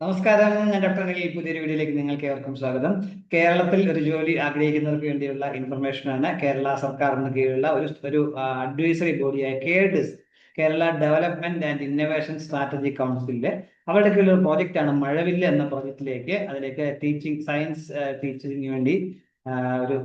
നമസ്കാരം. ഞാൻ ഡോക്ടർ പുതിയൊരു വീഡിയോയിലേക്ക് നിങ്ങൾക്ക് ഏവർക്കും സ്വാഗതം. കേരളത്തിൽ ഒരു ജോലി ആഗ്രഹിക്കുന്നവർക്ക് വേണ്ടിയുള്ള ഇൻഫർമേഷൻ ആണ് കേരള സർക്കാരിന് കീഴിലുള്ള ഒരു ഒരു advisory ബോഡിയായ KDISC Kerala development and innovation strategy കൗൺസിലിന്റെ അവരുടെ കീഴിലുള്ള ആണ് മഴവില്ല് എന്ന പ്രോജക്റ്റിലേക്ക് അതിലേക്ക് ടീച്ചിങ് സയൻസ് ടീച്ചിങ്ങിന് വേണ്ടി ഒരു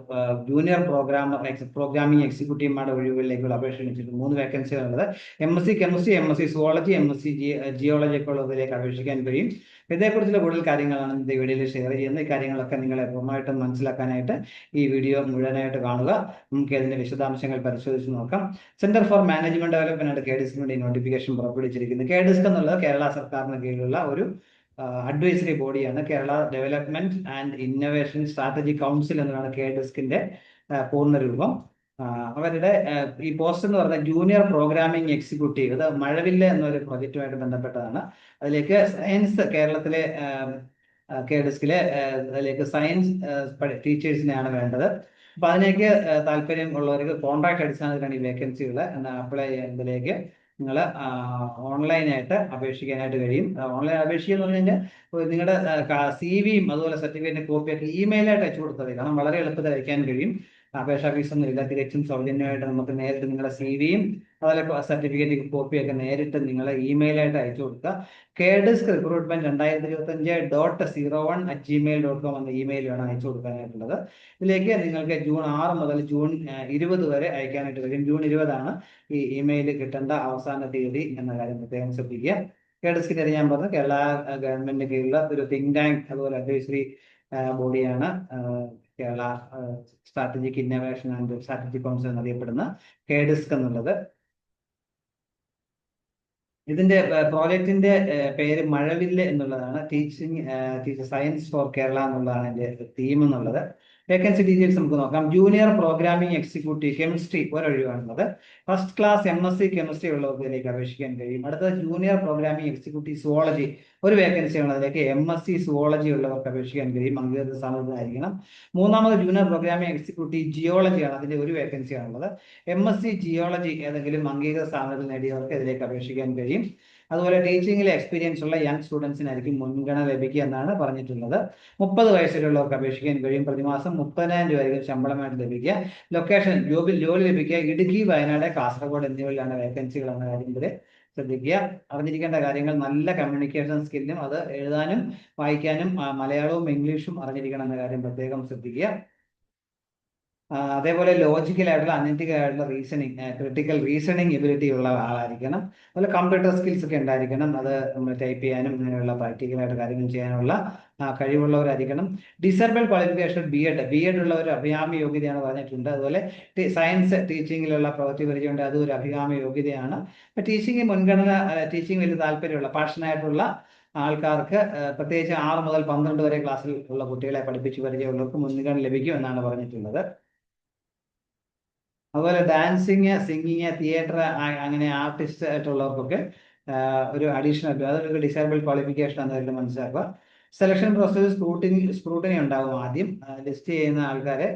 ജൂനിയർ പ്രോഗ്രാമർ പ്രോഗ്രാമിംഗ് എക്സിക്യൂട്ടീവുമാരുടെ ഒഴിവിലേക്കുള്ള അപേക്ഷ ക്ഷണിച്ചിട്ടുണ്ട്. മൂന്ന് വേക്കൻസികളുള്ളത് M S C chemistry M S C zoology M S C geology ഒക്കെ ഉള്ളതിലേക്ക് അപേക്ഷിക്കാൻ കഴിയും. ഇതേക്കുറിച്ചുള്ള കൂടുതൽ കാര്യങ്ങളാണ് ഇന്നത്തെ വീഡിയോയിൽ ഷെയർ ചെയ്യുന്നത്. ഈ കാര്യങ്ങളൊക്കെ നിങ്ങളെ പൂർണമായിട്ടും മനസ്സിലാക്കാനായിട്ട് ഈ വീഡിയോ മുഴുവനായിട്ട് കാണുക. നമുക്ക് അതിന്റെ വിശദാംശങ്ങൾ പരിശോധിച്ച് നോക്കാം. Centre for management development K ഡിസ്കിന് വേണ്ടി നോട്ടിഫിക്കേഷൻ പുറപ്പെടുവിച്ചിരിക്കുന്നത് കെ ഡിസ്ക് എന്നുള്ളത് കേരള സർക്കാരിന് കീഴിലുള്ള ഒരു അഡ്വൈസറി ബോഡിയാണ് Kerala development and innovation strategy council എന്നതാണ് കെ ഡെസ്കിന്റെ പൂർണ രൂപം അവരുടെ ഈ പോസ്റ്റ് എന്ന് പറഞ്ഞാൽ ജൂനിയർ പ്രോഗ്രാമിംഗ് എക്സിക്യൂട്ടീവ് ഇത് മഴവില്ല എന്നൊരു പ്രൊജക്റ്റുമായിട്ട് ബന്ധപ്പെട്ടതാണ്. അതിലേക്ക് സയൻസ് കേരളത്തിലെ കെ ഡെസ്കിലെ അതിലേക്ക് സയൻസ് ടീച്ചേഴ്സിനെയാണ് വേണ്ടത്. അപ്പൊ അതിലേക്ക് താല്പര്യം ഉള്ളവർക്ക് കോൺട്രാക്ട് അടിസ്ഥാനത്തിലാണ് ഈ വേക്കൻസികൾ അപ്ലൈ ചെയ്യുന്നതിലേക്ക് നിങ്ങൾ ഓൺലൈനായിട്ട് അപേക്ഷിക്കാനായിട്ട് കഴിയും. ഓൺലൈൻ അപേക്ഷിക്കുക എന്ന് പറഞ്ഞു കഴിഞ്ഞാൽ നിങ്ങളുടെ സി വിയും അതുപോലെ സർട്ടിഫിക്കറ്റിന്റെ കോപ്പിയൊക്കെ ഇമെയിലായിട്ട് അയച്ചു കൊടുത്താൽ മതി. കാരണം വളരെ എളുപ്പത്തിൽ അയക്കാൻ കഴിയും. അപേക്ഷാ ഫീസൊന്നും ഇല്ല. തികച്ചും സൗജന്യമായിട്ട് നമുക്ക് നേരിട്ട് നിങ്ങളുടെ സി വിയും അതുപോലെ സർട്ടിഫിക്കറ്റ് കോപ്പിയൊക്കെ നേരിട്ട് നിങ്ങൾ ഇമെയിലായിട്ട് അയച്ചു കൊടുക്കുക. കേഡിസ്ക് റിക്രൂട്ട്മെന്റ് രണ്ടായിരത്തി ഇരുപത്തി അഞ്ച് dot zero one at gmail dot com എന്ന ഇമെയിൽ വേണം അയച്ചു കൊടുക്കാനായിട്ടുള്ളത്. ഇതിലേക്ക് നിങ്ങൾക്ക് ജൂൺ ആറ് മുതൽ ജൂൺ ഇരുപത് വരെ അയക്കാനായിട്ട് കഴിയും. ജൂൺ ഇരുപതാണ് ഈ ഇമെയിൽ കിട്ടേണ്ട അവസാന തീയതി എന്ന കാര്യം പ്രത്യേകം ശ്രദ്ധിക്കുക. കേഡിസ്കിന്റെ ഞാൻ പറഞ്ഞു കേരള ഗവൺമെന്റിന് കീഴിലുള്ള ഒരു തിങ്ക് ടാങ്ക് അതുപോലെ അഡ്വൈസറി ബോഡിയാണ് Kerala strategic innovation and strategic council എന്നറിയപ്പെടുന്ന കേഡിസ്ക് എന്നുള്ളത്. ഇതിന്റെ പ്രോജക്റ്റിന്റെ പേര് മഴവില്ല് എന്നുള്ളതാണ്. Teaching teacher science for Kerala എന്നുള്ളതാണ് ഇതിന്റെ തീം എന്നുള്ളത്. വേക്കൻസി ഡീറ്റെയിൽസ് നമുക്ക് നോക്കാം. Junior programming executive chemistry ഒരൊഴിവാണുള്ളത്. First class M S C chemistry ഉള്ളവർക്ക് അപേക്ഷിക്കാൻ കഴിയും. അടുത്തത് ജൂനിയർ പ്രോഗ്രാമിംഗ് എക്സിക്യൂട്ടീവ് സുവോളജി ഒരു വേക്കൻസി ആണ്. അതിലേക്ക് എം എസ് സി സുവോളജി ഉള്ളവർക്ക് അപേക്ഷിക്കാൻ കഴിയും. അംഗീകൃത സാധ്യതയായിരിക്കണം മൂന്നാമത് ജൂനിയർ പ്രോഗ്രാമിംഗ് എക്സിക്യൂട്ടീവ് ജിയോളജി ആണ് അതിന്റെ ഒരു വേക്കൻസി ആണുള്ളത്. എം എസ് സി ജിയോളജി ഏതെങ്കിലും അംഗീകൃത സാധ്യത നേടിയവർക്ക് ഇതിലേക്ക് അപേക്ഷിക്കാൻ കഴിയും. അതുപോലെ ടീച്ചിങ്ങിൽ എക്സ്പീരിയൻസ് ഉള്ള യങ് സ്റ്റുഡൻസിനായിരിക്കും മുൻഗണന ലഭിക്കുക എന്നാണ് പറഞ്ഞിട്ടുള്ളത്. മുപ്പത് വയസ്സിലുള്ളവർക്ക് അപേക്ഷിക്കാൻ കഴിയും. പ്രതിമാസം മുപ്പതിനായിരം രൂപ ആയിരിക്കും ശമ്പളമായിട്ട് ലഭിക്കുക. ലൊക്കേഷൻ ജോബിൽ ജോലി ലഭിക്കുക. ഇടുക്കി വയനാട് കാസർഗോഡ് എന്നിവയിലാണ് വേക്കൻസികൾ എന്ന കാര്യം ഇവിടെ ശ്രദ്ധിക്കുക. അറിഞ്ഞിരിക്കേണ്ട കാര്യങ്ങൾ നല്ല കമ്മ്യൂണിക്കേഷൻ സ്കില്ലും അത് എഴുതാനും വായിക്കാനും മലയാളവും ഇംഗ്ലീഷും അറിഞ്ഞിരിക്കണം എന്ന കാര്യം പ്രത്യേകം ശ്രദ്ധിക്കുക. അതേപോലെ ലോജിക്കൽ ആയിട്ടുള്ള അനലിറ്റിക്കൽ ആയിട്ടുള്ള റീസണിങ് ക്രിട്ടിക്കൽ റീസണിങ് എബിലിറ്റി ഉള്ള ആളായിരിക്കണം. അതുപോലെ കമ്പ്യൂട്ടർ സ്കിൽസ് ഒക്കെ ഉണ്ടായിരിക്കണം. അത് നമ്മൾ ടൈപ്പ് ചെയ്യാനും അങ്ങനെയുള്ള പ്രാക്ടിക്കൽ ആയിട്ട് കാര്യങ്ങൾ ചെയ്യാനുള്ള കഴിവുള്ളവരായിരിക്കണം. Disable qualification B Ed B Ed ഉള്ള ഒരു അഭികാമ്യ യോഗ്യതയാണ് പറഞ്ഞിട്ടുണ്ട്. അതുപോലെ സയൻസ് ടീച്ചിങ്ങിലുള്ള പ്രവൃത്തി പരിചയമുണ്ട്. അതും ഒരു അഭികാമ്യ യോഗ്യതയാണ്. ടീച്ചിങ് മുൻഗണന ടീച്ചിങ് വലിയ താല്പര്യമുള്ള പാഷനായിട്ടുള്ള ആൾക്കാർക്ക് പ്രത്യേകിച്ച് ആറ് മുതൽ പന്ത്രണ്ട് വരെ ക്ലാസ്സിൽ ഉള്ള കുട്ടികളെ പഠിപ്പിച്ച് പരിചയമുള്ളവർക്ക് മുൻഗണന ലഭിക്കും എന്നാണ് പറഞ്ഞിട്ടുള്ളത്. അതുപോലെ ഡാൻസിങ് സിംഗിങ് തിയേറ്റർ അങ്ങനെ ആർട്ടിസ്റ്റ് ആയിട്ടുള്ളവർക്കൊക്കെ ഒരു അഡീഷണൽ അതൊരു ഡിസേബിൾ ക്വാളിഫിക്കേഷൻ എന്നതിൽ മനസ്സിലാക്കുക. സെലക്ഷൻ പ്രോസസ്സ് സ്ക്രൂട്ടിനി സ്ക്രൂട്ടിനി ഉണ്ടാകും ആദ്യം. ലിസ്റ്റ് ചെയ്യുന്ന ആൾക്കാരെ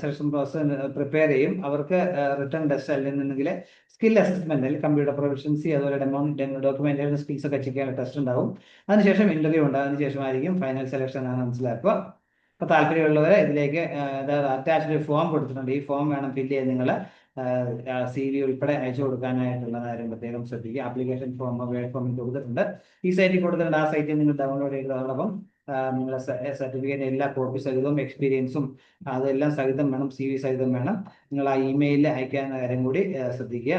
സെലക്ഷൻ പ്രോസസ് പ്രിപ്പയർ ചെയ്യും. അവർക്ക് റിട്ടേൺ ടെസ്റ്റ് അല്ലെന്നുണ്ടെങ്കിൽ സ്കിൽ അസസ്മെന്റ് അസസ്മെന്റിൽ കമ്പ്യൂട്ടർ പ്രൊഫഷൻസി അതുപോലെ ഡെമോ ഡോക്യുമെന്റേഷൻ സ്കിൽസ് ഒക്കെ ചെക്ക് ചെയ്യാൻ ടെസ്റ്റ് ഉണ്ടാവും. അതിനുശേഷം ഇന്റർവ്യൂ ഉണ്ട്. അതിനുശേഷമായിരിക്കും ഫൈനൽ സെലക്ഷൻ ആണ് മനസ്സിലാക്കുക. അപ്പോൾ താല്പര്യമുള്ളവർ ഇതിലേക്ക് അറ്റാച്ച്ഡ് ഫോം കൊടുത്തിട്ടുണ്ട്. ഈ ഫോം വേണം ഫില്ല് ചെയ്ത് നിങ്ങൾ സി വി ഉൾപ്പെടെ അയച്ചു കൊടുക്കാനായിട്ടുള്ള കാര്യം പ്രത്യേകം ശ്രദ്ധിക്കുക. ആപ്ലിക്കേഷൻ ഫോം വേഡ് ഫോമിൽ കൊടുത്തിട്ടുണ്ട്. ഈ സൈറ്റിൽ കൊടുത്തിട്ടുണ്ട്. ആ സൈറ്റിൽ നിങ്ങൾ ഡൗൺലോഡ് ചെയ്തതോടൊപ്പം നിങ്ങളുടെ സർട്ടിഫിക്കറ്റ് എല്ലാ കോപ്പി സഹിതവും എക്സ്പീരിയൻസും അതെല്ലാം സഹിതം വേണം സി വി സഹിതം വേണം. നിങ്ങൾ ആ ഇമെയിലിൽ അയക്കാവുന്ന കാര്യം കൂടി ശ്രദ്ധിക്കുക.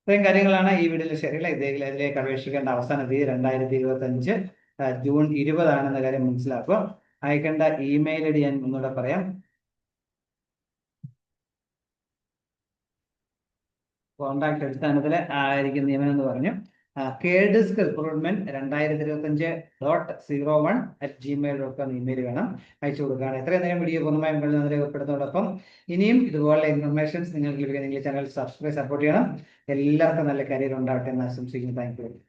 ഇത്രയും കാര്യങ്ങളാണ് ഈ വീഡിയോയിൽ ശരിയല്ല ഇതിലേക്ക് അപേക്ഷിക്കേണ്ട അവസാന തീയതി രണ്ടായിരത്തി ഇരുപത്തി അഞ്ച് ജൂൺ ഇരുപതാണെന്ന കാര്യം മനസ്സിലാക്കുക അയക്കേണ്ട ഇമെയിൽ ഐ ഡി ഞാൻ ഒന്നുകൂടെ പറയാം. കോൺടാക്ട് അടിസ്ഥാനത്തിൽ ആയിരിക്കും നിയമനം എന്ന് പറഞ്ഞു. കേഡിസ്ക് റിക്രൂട്ട്മെന്റ് രണ്ടായിരത്തി ഇരുപത്തി അഞ്ച് dot zero one at gmail dot com email വേണം അയച്ചു കൊടുക്കുകയാണ് എത്രയും നേരം വീഡിയോ പൂർണമായും രേഖപ്പെടുന്നതോടൊപ്പം ഇനിയും ഇതുപോലുള്ള ഇൻഫർമേഷൻസ് നിങ്ങൾക്ക് ലഭിക്കാൻ നിങ്ങൾ ചാനൽ സബ്സ്ക്രൈബ് സപ്പോർട്ട് ചെയ്യണം. എല്ലാവർക്കും നല്ല കരിയർ ഉണ്ടാവട്ടെ എന്ന് ആശംസിക്കുന്നു. താങ്ക്